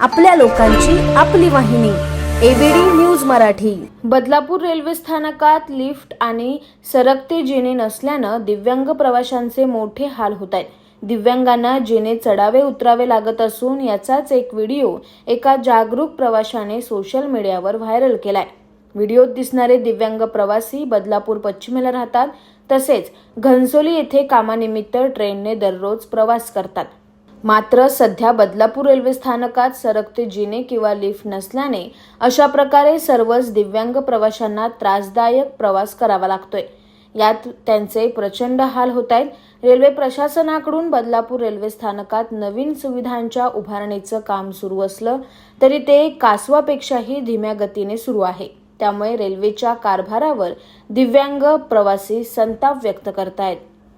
आपल्या लोकांची आपली वाहिनी. ABD news Marathi. Badlapur railway स्थानकात लिफ्ट आणि सरकते जिने नसल्यानं दिव्यांग प्रवाशांचे मोठे हाल होत आहेत दिव्यांगांना जिने चढावे उतरावे लागत असून याचाच एक व्हिडिओ एका जागरूक प्रवाशाने सोशल मीडियावर व्हायरल केलाय. व्हिडिओत दिसणारे दिव्यांग प्रवासी बदलापूर पश्चिमेला राहतात तसेच घनसोली येथे कामानिमित्त ट्रेनने दररोज प्रवास करतात. मात्र सध्या बदलापूर रेल्वे स्थानकात सरकते जिने किंवा लिफ्ट नसल्याने अशा प्रकारे सर्वच दिव्यांग प्रवाशांना त्रासदायक प्रवास करावा लागतोय. यात त्यांचे प्रचंड हाल होत आहेत रेल्वे प्रशासनाकडून बदलापूर रेल्वे स्थानकात नवीन सुविधांच्या उभारणीचं काम सुरू असलं तरी ते कासवापेक्षाही धीम्या गतीने सुरू आहे. त्यामुळे रेल्वेच्या कारभारावर दिव्यांग प्रवासी संताप व्यक्त करतायत.